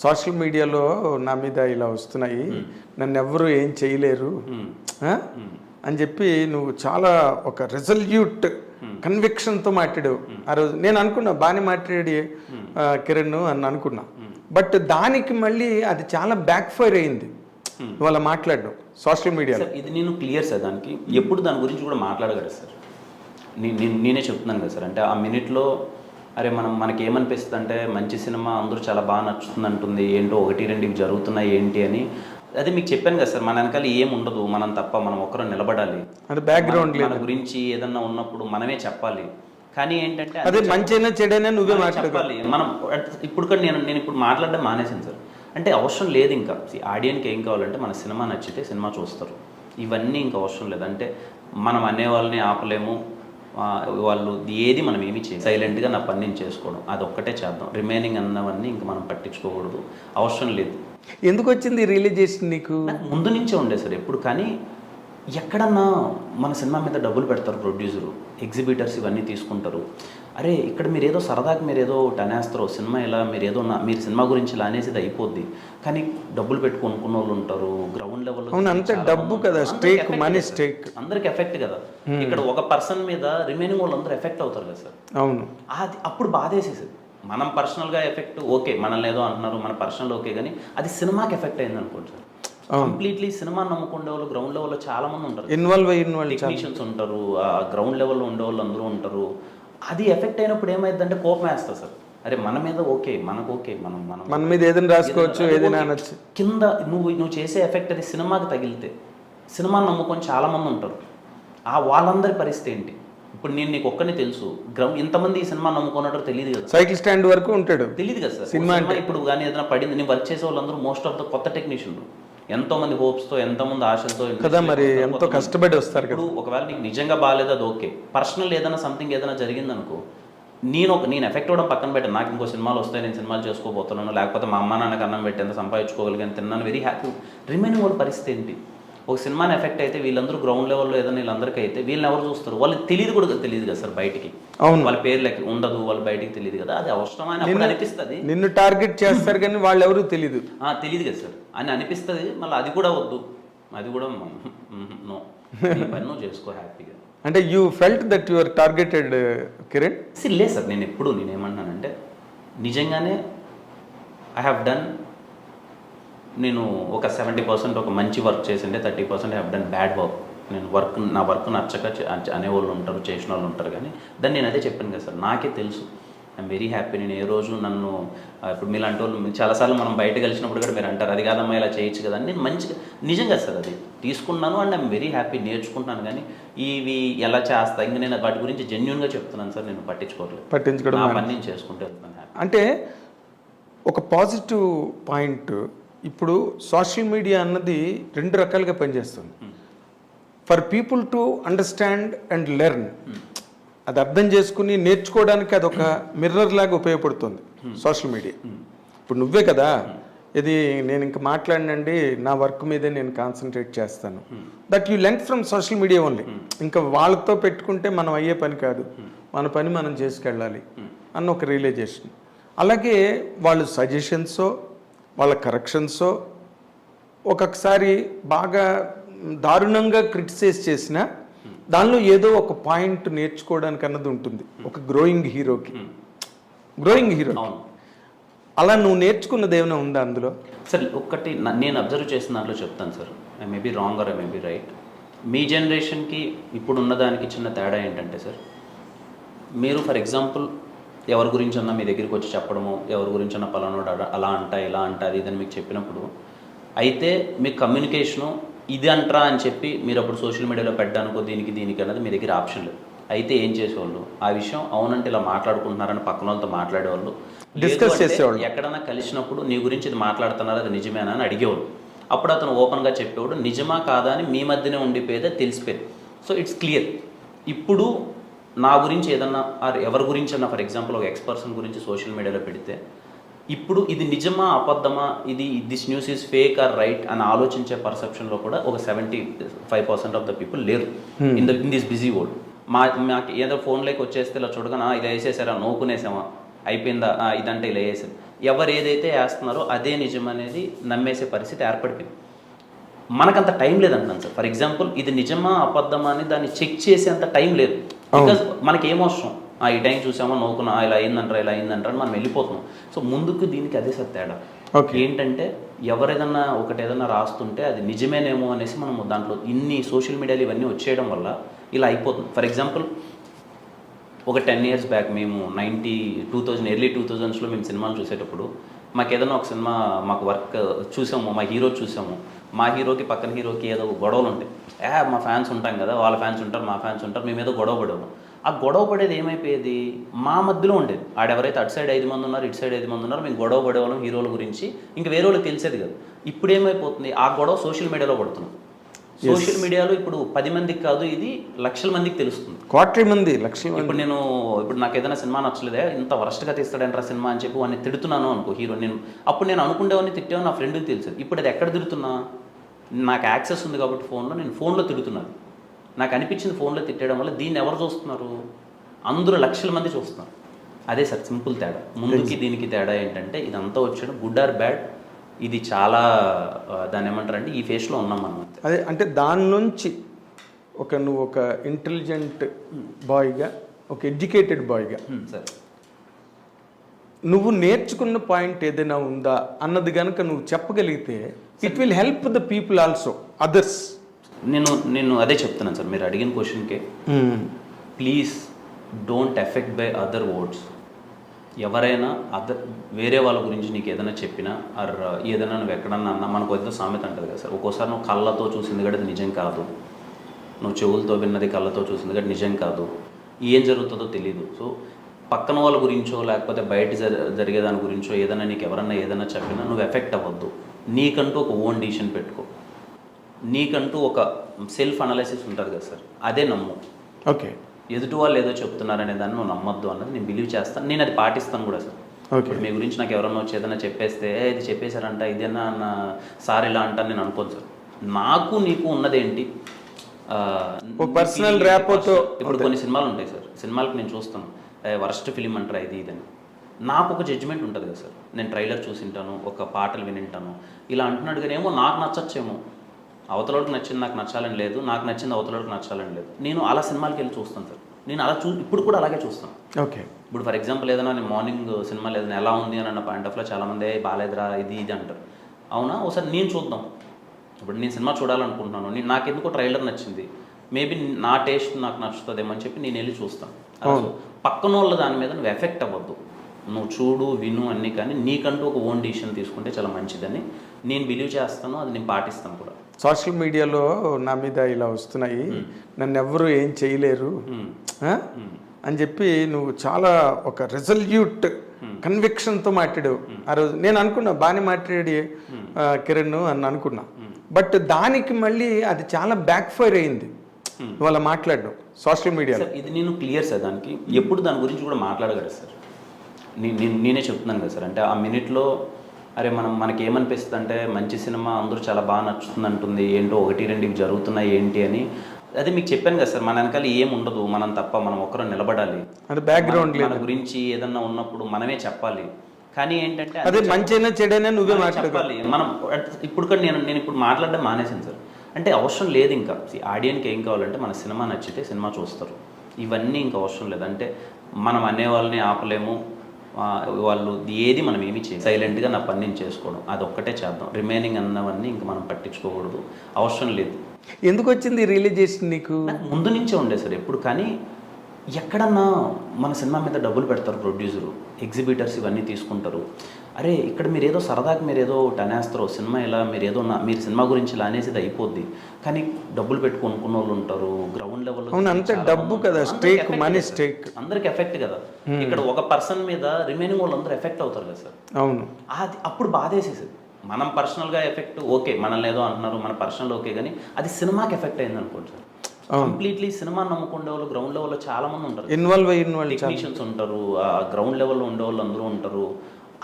Social మీడియాలో నా మీద ఇలా వస్తున్నాయి. నన్ను ఎవ్వరూ ఏం చేయలేరు? అని చెప్పి నువ్వు చాలా ఒక రిజల్యూట్ కన్విక్షన్తో మాట్లాడావు. ఆ రోజు నేను అనుకున్నా బాగానే మాట్లాడి కిరణ్ అని అనుకున్నా. బట్ దానికి మళ్ళీ అది చాలా బ్యాక్ ఫైర్ అయింది అలా మాట్లాడడం సోషల్ మీడియాలో. ఇది నేను క్లియర్ సార్ దానికి. ఎప్పుడు దాని గురించి కూడా మాట్లాడగలరు సార్. నేనే చెప్తున్నాను కదా సార్. అంటే ఆ మినిట్లో అరే మనం మనకి ఏమనిపిస్తుంది అంటే మంచి సినిమా అందరూ చాలా బాగా నచ్చుతుంది అంటుంది ఏంటో ఒకటి రెండు ఇవి జరుగుతున్నాయి ఏంటి అని. అదే మీకు చెప్పాను కదా సార్ మన వెనకాల ఏం ఉండదు మనం తప్ప మనం ఒక్కరు నిలబడాలి. అంటే బ్యాక్గ్రౌండ్ మన- గురించి ఏదన్నా ఉన్నప్పుడు మనమే చెప్పాలి. కానీ ఏంటంటే అదే మంచైనా చెడైనా నువ్వే చెప్పాలి. మనం ఇప్పుడు కూడా నేను నేను ఇప్పుడు మాట్లాడడం మానేసాను సార్. అంటే అవసరం లేదు ఇంకా. ఆడియన్కి ఏం కావాలంటే మన సినిమా నచ్చితే సినిమా చూస్తారు. ఇవన్నీ ఇంకా అవసరం లేదు. అంటే మనం అనే వాళ్ళని ఆపలేము. వాళ్ళు ఏది మనం ఏమి చేయాలి. సైలెంట్గా నా పని నేను చేసుకోవడం. అది ఒక్కటే చేద్దాం. రిమైనింగ్ అన్నవన్నీ ఇంకా మనం పట్టించుకోకూడదు. అవసరం లేదు. ఎందుకు వచ్చింది రిలీజేషన్ నీకు? నాకు ముందు నుంచే ఉండే సార్ ఎప్పుడు కానీ ఎక్కడన్నా మన సినిమా మీద డబ్బులు పెడతారు ప్రొడ్యూసరు. ఎగ్జిబిటర్స్ ఇవన్నీ తీసుకుంటారు. అరే ఇక్కడ మీరు ఏదో సరదాకి మీరు ఏదో ఒకటి అనేస్తారు సినిమా ఇలా మీరు ఏదో మీరు సినిమా గురించి ఇలా అనేసి అయిపోద్ది. కానీ డబ్బులు పెట్టి కొనుక్కున్న వాళ్ళు ఉంటారు గ్రౌండ్ అవును, అంతే డబ్బు కదా, stake, money stake. అందరికి ఎఫెక్ట్ కదా. ఇక్కడ ఒక పర్సన్ మీద రిమైనింగ్ వాళ్ళందరూ ఎఫెక్ట్ అవుతారు కదా సార్. అవును. అది అప్పుడు బాధేసేసేది. మనం పర్సనల్గా ఎఫెక్ట్ ఓకే మనల్ని ఏదో అంటున్నారు మన పర్సనల్ ఓకే కానీ అది సినిమాకి ఎఫెక్ట్ అయింది అనుకోండి సార్. కంప్లీట్లీ సినిమా నమ్ముకునే వాళ్ళు గ్రౌండ్ లెవెల్లో చాలా మంది ఉంటారు. ఇన్వాల్వ్ అయిన వాళ్ళు టెక్నీషియన్స్ ఉంటారు ఆ గ్రౌండ్ లెవెల్లో ఉండే వాళ్ళు అందరూ ఉంటారు. అది ఎఫెక్ట్ అయినప్పుడు ఏమైందంటే కోపం వేస్తుంది సార్. అరే మన మీద ఓకే మనకు ఓకే మనం మనం మన మీద ఏదైనా రాసుకోవచ్చు ఏదైనా. అనొచ్చు. కింద నువ్వు నువ్వు చేసే ఎఫెక్ట్ అది సినిమాకి తగిలితే సినిమా నమ్ముకొని చాలా మంది ఉంటారు. ఆ వాళ్ళందరి పరిస్థితి ఏంటి? ఇప్పుడు నేను నీకు ఒక్కనే తెలుసు. గ్రౌండ్ ఇంతమంది ఈ సినిమా నమ్ముకున్నట్టు తెలియదు కదా. సైకిల్ స్టాండ్ వరకు ఉంటాడు. తెలియదు కదా సార్. సినిమా సినిమా ఇప్పుడు కానీ ఏదైనా పడింది నేను వర్క్ చేసే వాళ్ళందరూ మోస్ట్ ఆఫ్ ద కొత్త టెక్నీషియన్లు. ఎంతో మంది హోప్స్తో ఎంతో మంది ఆశలతో కదా మరి ఎంతో. కష్టపడి వస్తారు ఇప్పుడు ఒకవేళ నీకు నిజంగా బాగాలేదు అది ఓకే పర్సనల్ ఏదైనా సంథింగ్ ఏదైనా జరిగిందనుకో నేను ఒక నేను ఎఫెక్ట్ అవ్వడం పక్కన పెట్టాను. నాకు ఇంకో సినిమాలు వస్తాయి నేను సినిమాలు చేసుకోబోతున్నాను లేకపోతే మా అమ్మ నాన్నకి అన్నం పెట్టి ఎంత సంపాదించుకోగలిగాను తిన్నాను. వెరీ హ్యాపీ రిమైనింగ్ వాళ్ళ పరిస్థితి ఏంటి? ఒక సినిమాని ఎఫెక్ట్ అయితే వీళ్ళందరూ గ్రౌండ్ లెవెల్లో ఏదైనా వీళ్ళందరికీ అయితే వీళ్ళని ఎవరు చూస్తారు? వాళ్ళకి తెలియదు కూడా తెలియదు కదా సార్ బయటికి. అవును. వాళ్ళ పేరు లెక్క ఉండదు వాళ్ళ బయటికి తెలియదు కదా. అది అవసరమైన అనిపిస్తుంది. నిన్ను టార్గెట్ చేస్తారు కానీ వాళ్ళు ఎవరు తెలియదు తెలియదు కదా సార్. అని అనిపిస్తుంది. మళ్ళీ అది కూడా వద్దు. అది కూడా నో. పని నువ్వు చేసుకో హ్యాపీగా. అంటే you felt that your targeted Kiran? లేదు సార్ నేను ఎప్పుడు నేను ఏమంటున్నానంటే నిజంగానే ఐ హ్యావ్ డన్ నేను ఒక సెవెంటీ పర్సెంట్ ఒక మంచి వర్క్ చేసిండే thirty percent have done bad work నేను వర్క్ నా వర్క్ నచ్చక అనేవాళ్ళు ఉంటారు చేసిన వాళ్ళు ఉంటారు కానీ దాన్ని నేను అదే చెప్పాను కదా సార్ నాకే తెలుసు. ఐఎమ్ వెరీ హ్యాపీ నేను ఏ రోజు నన్ను ఇప్పుడు మీలాంటి వాళ్ళు చాలాసార్లు మనం బయట కలిసినప్పుడు కూడా మీరు అంటారు అది కాదమ్మా ఇలా చేయొచ్చు కదా నేను మంచిగా నిజంగా సార్ అది తీసుకున్నాను అండ్ ఐఎమ్ వెరీ హ్యాపీ నేర్చుకుంటున్నాను కానీ ఇవి ఎలా చేస్తా ఇంకా నేను వాటి గురించి జెన్యున్గా చెప్తున్నాను సార్ నేను పట్టించుకోవట్లేదు. పట్టించుకోవడం నా మానే- పని నేను చేసుకుంటూ అంటే ఒక పాజిటివ్ పాయింట్ ఇప్పుడు సోషల్ మీడియా అన్నది రెండు రకాలుగా పనిచేస్తుంది. For people to understand and learn అది అర్థం చేసుకుని నేర్చుకోవడానికి అది ఒక మిర్రర్ లాగా ఉపయోగపడుతుంది సోషల్ మీడియా ఇప్పుడు నువ్వే కదా. ఇది నేను ఇంకా మాట్లాడినండి నా వర్క్ మీదే నేను కాన్సన్ట్రేట్ చేస్తాను. That you learnt from social media only ఇంకా వాళ్ళతో పెట్టుకుంటే మనం అయ్యే పని కాదు. మన పని మనం చేసుకెళ్ళాలి అన్న ఒక రియలైజేషన్ అలాగే వాళ్ళు సజెషన్సో వాళ్ళ కరెక్షన్సో ఒక్కొక్కసారి బాగా దారుణంగా క్రిటిసైజ్ చేసిన దానిలో ఏదో ఒక పాయింట్ నేర్చుకోవడానికి అన్నది ఉంటుంది. ఒక గ్రోయింగ్ హీరోకి గ్రోయింగ్ హీరో అలా నువ్వు నేర్చుకున్నది ఏమైనా ఉందా అందులో? సార్ ఒక్కటి నేను అబ్జర్వ్ చేసిన దాంట్లో చెప్తాను sir. I maybe wrong or I maybe right మీ జనరేషన్కి ఇప్పుడు ఉన్నదానికి చిన్న తేడా ఏంటంటే సార్ మీరు ఫర్ ఎగ్జాంపుల్ ఎవరి గురించి అన్నా మీ దగ్గరికి వచ్చి చెప్పడము ఎవరి గురించి అన్నా పలానోడు అలా అంట ఇలా అంట అది ఇదని మీకు చెప్పినప్పుడు అయితే మీ కమ్యూనికేషను ఇది అంటరా అని చెప్పి మీరు అప్పుడు సోషల్ మీడియాలో పెట్టడానికో దీనికి దీనికి అన్నది మీ దగ్గర ఆప్షన్ లేదు. అయితే ఏం చేసేవాళ్ళు? ఆ విషయం అవునంటే ఇలా మాట్లాడుకుంటున్నారని పక్కన వాళ్ళతో మాట్లాడేవాళ్ళు. అంటే చేసేవాళ్ళు. ఎక్కడన్నా కలిసినప్పుడు నీ గురించి ఇది మాట్లాడుతున్నారు? అది నిజమేనా అని అడిగేవాడు అప్పుడు అతను ఓపెన్గా చెప్పేవాడు నిజమా కాదా? అని మీ మధ్యనే ఉండిపోయేదే తెలిసిపోయేది సో ఇట్స్ క్లియర్ ఇప్పుడు నా గురించి ఏదన్నా ఆర్ ఎవరి గురించి అన్న ఫర్ ఎగ్జాంపుల్ ఒక ఎక్స్ పర్సన్ గురించి సోషల్ మీడియాలో పెడితే ఇప్పుడు ఇది నిజమా అబద్ధమా? ఇది this news is fake or right అని ఆలోచించే పర్సెప్షన్లో కూడా ఒక seventy five percent of the people లేరు in the in this busy world మా మాకు ఏదో ఫోన్లోకి వచ్చేస్తే ఇలా చూడగానే "ఆ, ఇలా వేసేసారా? నవ్వుకునేసామా అయిపోయిందా? "ఆ, ఇదంటే ఇలా వేసేది. ఎవరు ఏదైతే వేస్తున్నారో అదే నిజం అనేది నమ్మేసే పరిస్థితి ఏర్పడిపోయింది. మనకంత టైం లేదంటున్నాను సార్. ఫర్ ఎగ్జాంపుల్ ఇది నిజమా అబద్ధమా అని దాన్ని చెక్ చేసేంత టైం లేదు. బికాజ్ మనకి ఏం అవసరం? ఈ టైం చూసామా? నవ్వుకున్నా ఇలా అయిందంటారా ఇలా అయిందంటారా అని మనం వెళ్ళిపోతున్నాం. సో ముందుకు దీనికి అదే Okay. ఏంటంటే ఎవరేదన్నా ఒకటి ఏదన్నా రాస్తుంటే అది నిజమేనేమో అనేసి మనం దాంట్లో ఇన్ని సోషల్ మీడియాలు ఇవన్నీ వచ్చేయడం వల్ల ఇలా అయిపోతుంది. ఫర్ ఎగ్జాంపుల్ ఒక టెన్ ఇయర్స్ బ్యాక్ మేము ninety two thousand early two థౌజండ్స్లో మేము సినిమాలు చూసేటప్పుడు మాకు ఏదైనా ఒక సినిమా మాకు వర్క్ చూసాము మా హీరో చూసాము మా హీరోకి పక్కన హీరోకి ఏదో గొడవలు ఉంటాయి ఏ మా ఫ్యాన్స్ ఉంటాం కదా వాళ్ళ ఫ్యాన్స్ ఉంటారు మా ఫ్యాన్స్ ఉంటారు మేము ఏదో గొడవ పడేవాళ్ళం ఆ గొడవ పడేది ఏమైపోయేది? మా మధ్యలో ఉండేది. ఆడెవరైతే అటు సైడ్ ఐదు మంది ఉన్నారు ఇటు సైడ్ ఐదు మంది ఉన్నారు మేము గొడవ పడేవాళ్ళం హీరోల గురించి. ఇంకా వేరే వాళ్ళకి తెలిసేది కదా. ఇప్పుడు ఏమైపోతుంది? ఆ గొడవ సోషల్ మీడియాలో పడుతున్నాం సోషల్ మీడియాలో ఇప్పుడు పది మందికి కాదు ఇది లక్షల మందికి తెలుస్తుంది. కోట్ల మంది లక్షల మంది. ఇప్పుడు నేను ఇప్పుడు నాకు ఏదైనా సినిమా నచ్చలేదే ఇంత వరస్ట్గా తీస్తాడంటారా సినిమా అని చెప్పి వాడిని తిడుతున్నాను అనుకో హీరో. నేను అప్పుడు నేను అనుకుండేవాడిని తిట్టేవాడిని నా ఫ్రెండ్కి తెలిసేది. ఇప్పుడు అది ఎక్కడ తిడుతున్నా? నాకు యాక్సెస్ ఉంది కాబట్టి ఫోన్లో నేను ఫోన్లో తిడుతున్నాను నాకు అనిపించింది ఫోన్లో తిట్టడం వల్ల దీన్ని ఎవరు చూస్తున్నారు? అందరూ లక్షల మంది చూస్తున్నారు. అదే సార్ సింపుల్ తేడా. ముందుకి దీనికి తేడా ఏంటంటే ఇదంతా వచ్చాడు. గుడ్ ఆర్ బ్యాడ్ ఇది చాలా ఆ, దాన్ని ఏమంటారంటే ఈ ఫేస్లో ఉన్నాం మనం. అదే అంటే దాని నుంచి ఒక నువ్వు ఒక ఇంటెలిజెంట్ బాయ్గా ఒక ఎడ్యుకేటెడ్ బాయ్గా సార్. నువ్వు నేర్చుకున్న పాయింట్ ఏదైనా ఉందా అన్నది కనుక నువ్వు చెప్పగలిగితే it will help the people also others నేను నేను అదే చెప్తున్నాను సార్ మీరు అడిగిన క్వశ్చన్కే please don't effect by other words ఎవరైనా అదర్ వేరే వాళ్ళ గురించి నీకు ఏదైనా చెప్పినా ఆర్ ఏదైనా నువ్వు ఎక్కడన్నా అన్నా మనకు ఏదో సామెత అంటది కదా సార్ ఒక్కోసారి నువ్వు కళ్ళతో చూసింది కూడా అది నిజం కాదు. నువ్వు చెవులతో విన్నది కళ్ళతో చూసింది కూడా నిజం కాదు. ఏం జరుగుతుందో తెలియదు సో పక్కన వాళ్ళ గురించో లేకపోతే బయట జరి- జరిగే దాని గురించో ఏదైనా నీకు ఎవరన్నా ఏదైనా చెప్పినా నువ్వు ఎఫెక్ట్ అవ్వద్దు. నీకంటూ ఒక ఓన్ డిసిషన్ పెట్టుకో. నీకంటూ ఒక సెల్ఫ్ అనాలిసిస్ ఉంటుంది కదా సార్. అదే నమ్ము. ఓకే. ఎదుటి వాళ్ళు ఏదో చెప్తున్నారనే దాన్ని నువ్వు నమ్మొద్దు అన్నది నేను బిలీవ్ చేస్తాను నేను అది పాటిస్తాను కూడా సార్. ఇప్పుడు మీ గురించి నాకు ఎవరన్నా వచ్చి ఏదైనా చెప్పేస్తే "ఏ, ఇది చెప్పేశారంట ఇదేనా అన్న సార్ ఇలా అంటాను నేను అనుకోను సార్. నాకు నీకు ఉన్నదేంటి? ఆ, ఓ personal rapport తో- ఇప్పుడు కొన్ని సినిమాలు ఉంటాయి సార్. సినిమాలకు నేను చూస్తాను. వరస్ట్ ఫిలిం అంటారా ఇది ఇదని నాకు ఒక జడ్జిమెంట్ ఉంటుంది కదా సార్. నేను ట్రైలర్ చూసింటాను ఒక పాటలు వినింటాను ఇలా అంటున్నాడు కానీ ఏమో నాకు నచ్చచ్చేమో. అవతలోకి నచ్చింది నాకు నచ్చాలని లేదు నాకు నచ్చింది అవతలోకి నచ్చాలని లేదు. నేను అలా సినిమాలకి వెళ్ళి చూస్తాను సార్. నేను అలా చూ ఇప్పుడు కూడా అలాగే చూస్తాను. ఓకే. ఇప్పుడు ఫర్ ఎగ్జాంపుల్ ఏదైనా నేను మార్నింగ్ సినిమా ఏదైనా ఎలా ఉంది అని అన్న పాయింట్ ఆఫ్లో చాలామంది "ఏ, బాగాలేదురా ఇది ఇది అంటారు. అవునా? ఒకసారి నేను చూద్దాం. ఇప్పుడు నేను సినిమా చూడాలనుకుంటున్నాను. నేను నాకు ఎందుకో ట్రైలర్ నచ్చింది. మేబీ నా టేస్ట్ నాకు నచ్చుతుందేమో అని చెప్పి నేను వెళ్ళి చూస్తాను. పక్కన వాళ్ళ దాని మీద నువ్వు ఎఫెక్ట్ అవ్వద్దు. నువ్వు చూడు విను అన్నీ కానీ నీకంటూ ఒక ఓన్ డిసిషన్ తీసుకుంటే చాలా మంచిదని నేను బిలీవ్ చేస్తాను అది నేను పాటిస్తాను కూడా. సోషల్ మీడియాలో నా మీద ఇలా వస్తున్నాయి. నన్ను ఎవ్వరూ ఏం చేయలేరు? అని చెప్పి నువ్వు చాలా ఒక రిజల్యూట్ కన్విక్షన్తో మాట్లాడావు. ఆ రోజు నేను అనుకున్నా బాగానే మాట్లాడి కిరణ్ అని అనుకున్నా. బట్ దానికి మళ్ళీ అది చాలా బ్యాక్ ఫైర్ అయింది అలా మాట్లాడడం సోషల్ మీడియాలో ఇది నేను క్లియర్ సార్ దానికి. ఎప్పుడు దాని గురించి కూడా మాట్లాడగలరు సార్. నేను నేనే చెప్తున్నాను కదా సార్. అంటే ఆ మినిట్లో అరే మనం మనకి ఏమనిపిస్తుంది అంటే మంచి సినిమా అందరూ చాలా బాగా నచ్చుతుంది అంటుంది ఏంటో ఒకటి రెండు ఇవి జరుగుతున్నాయి ఏంటి అని. అదే మీకు చెప్పాను కదా సార్ మన వెనకాల ఏం ఉండదు మనం తప్ప మనం ఒక్కరు నిలబడాలి. అంటే బ్యాక్గ్రౌండ్ మన- గురించి ఏదన్నా ఉన్నప్పుడు మనమే చెప్పాలి. కానీ ఏంటంటే అదే మంచైనా చెడైనా నువ్వే చెప్పాలి. మనం ఇప్పుడు కూడా నేను నేను ఇప్పుడు మాట్లాడడం మానేసాను సార్. అంటే అవసరం లేదు ఇంకా. ఆడియన్కి ఏం కావాలంటే మన సినిమా నచ్చితే సినిమా చూస్తారు. ఇవన్నీ ఇంకా అవసరం లేదు. అంటే మనం అనే వాళ్ళని ఆపలేము. వాళ్ళు ఏది మనం ఏమి చేయాలి. సైలెంట్గా నా పని నేను చేసుకోవడం. అది ఒక్కటే చేద్దాం. రిమైనింగ్ అన్నవన్నీ ఇంకా మనం పట్టించుకోకూడదు. అవసరం లేదు. ఎందుకు వచ్చింది రిలీజేషన్ నీకు? నాకు ముందు నుంచే ఉండే సార్ ఎప్పుడు కానీ ఎక్కడన్నా మన సినిమా మీద డబ్బులు పెడతారు ప్రొడ్యూసరు. ఎగ్జిబిటర్స్ ఇవన్నీ తీసుకుంటారు. అరే ఇక్కడ మీరు ఏదో సరదాకి మీరు ఏదో ఒకటి అనేస్తారు సినిమా ఇలా మీరు ఏదో నా- మీరు సినిమా గురించి ఇలా అనేసి అయిపోద్ది కానీ డబ్బులు పెట్టి కొనుక్కున్న వాళ్ళు ఉంటారు అవును, అంతే డబ్బు కదా, stake, money stake. అందరికి ఎఫెక్ట్ కదా. ఇక్కడ ఒక పర్సన్ మీద రిమైనింగ్ వాళ్ళందరూ ఎఫెక్ట్ అవుతారు కదా సార్. అవును. అది అప్పుడు బాధేసేసేది. మనం పర్సనల్గా ఎఫెక్ట్ ఓకే మనల్ని ఏదో అంటున్నారు మన పర్సనల్ ఓకే కానీ అది సినిమాకి ఎఫెక్ట్ అయింది అనుకోండి సార్. కంప్లీట్లీ సినిమా నమ్ముకునే వాళ్ళు గ్రౌండ్ లెవెల్లో చాలా మంది ఉంటారు. ఇన్వాల్వ్ అయిన వాళ్ళు టెక్నీషియన్స్ ఉంటారు ఆ గ్రౌండ్ లెవెల్లో ఉండే వాళ్ళు అందరూ ఉంటారు.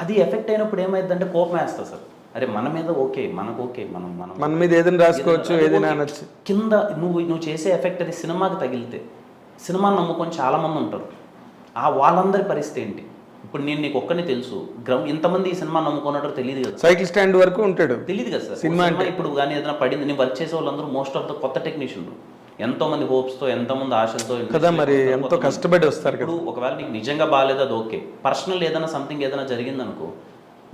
అది ఎఫెక్ట్ అయినప్పుడు ఏమైందంటే కోపం వేస్తుంది సార్. అరే మన మీద ఓకే మనకు ఓకే మనం మనం మన మీద ఏదైనా రాసుకోవచ్చు ఏదైనా. అనొచ్చు. కింద నువ్వు నువ్వు చేసే ఎఫెక్ట్ అది సినిమాకి తగిలితే సినిమా నమ్ముకొని చాలా మంది ఉంటారు. ఆ వాళ్ళందరి పరిస్థితి ఏంటి? ఇప్పుడు నేను నీకు ఒక్కనే తెలుసు. గ్రౌండ్ ఇంతమంది ఈ సినిమా నమ్ముకున్నట్టు తెలియదు కదా. సైకిల్ స్టాండ్ వరకు ఉంటాడు. తెలియదు కదా సార్. సినిమా ఇప్పుడు కానీ ఏదైనా పడింది నేను వర్క్ చేసే వాళ్ళందరూ మోస్ట్ ఆఫ్ ద కొత్త టెక్నీషియన్లు ఎంతో మంది హోప్స్తో ఎంతో మంది ఆశలతో కదా మరి ఎంతో. కష్టపడి వస్తారు ఇప్పుడు ఒకవేళ నీకు నిజంగా బాగాలేదు అది ఓకే. పర్సనల్ ఏదైనా సంథింగ్ ఏదైనా జరిగిందనుకో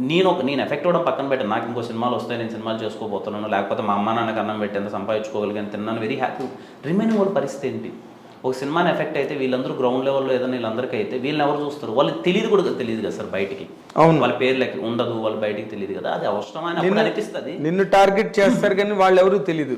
నేను ఒక నేను ఎఫెక్ట్ అవ్వడం పక్కన పెట్టాను. నాకు ఇంకో సినిమాలు వస్తాయి నేను సినిమాలు చేసుకోబోతున్నాను. లేకపోతే మా అమ్మ నాన్నకి అన్నం పెట్టి ఎంత సంపాదించుకోగలిగాను తిన్నాను. వెరీ హ్యాపీ రిమైనింగ్ వాళ్ళ పరిస్థితి ఏంటి? ఒక సినిమాని ఎఫెక్ట్ అయితే వీళ్ళందరూ గ్రౌండ్ లెవెల్లో ఏదైనా వీళ్ళందరికీ అయితే వీళ్ళని ఎవరు చూస్తారు? వాళ్ళకి తెలియదు కూడా తెలియదు కదా సార్ బయటికి. అవును. వాళ్ళ పేరు లెక్క ఉండదు వాళ్ళ బయటికి తెలియదు కదా. అది అవసరమైన అనిపిస్తుంది. నిన్ను టార్గెట్ చేస్తారు కానీ వాళ్ళు ఎవరు తెలియదు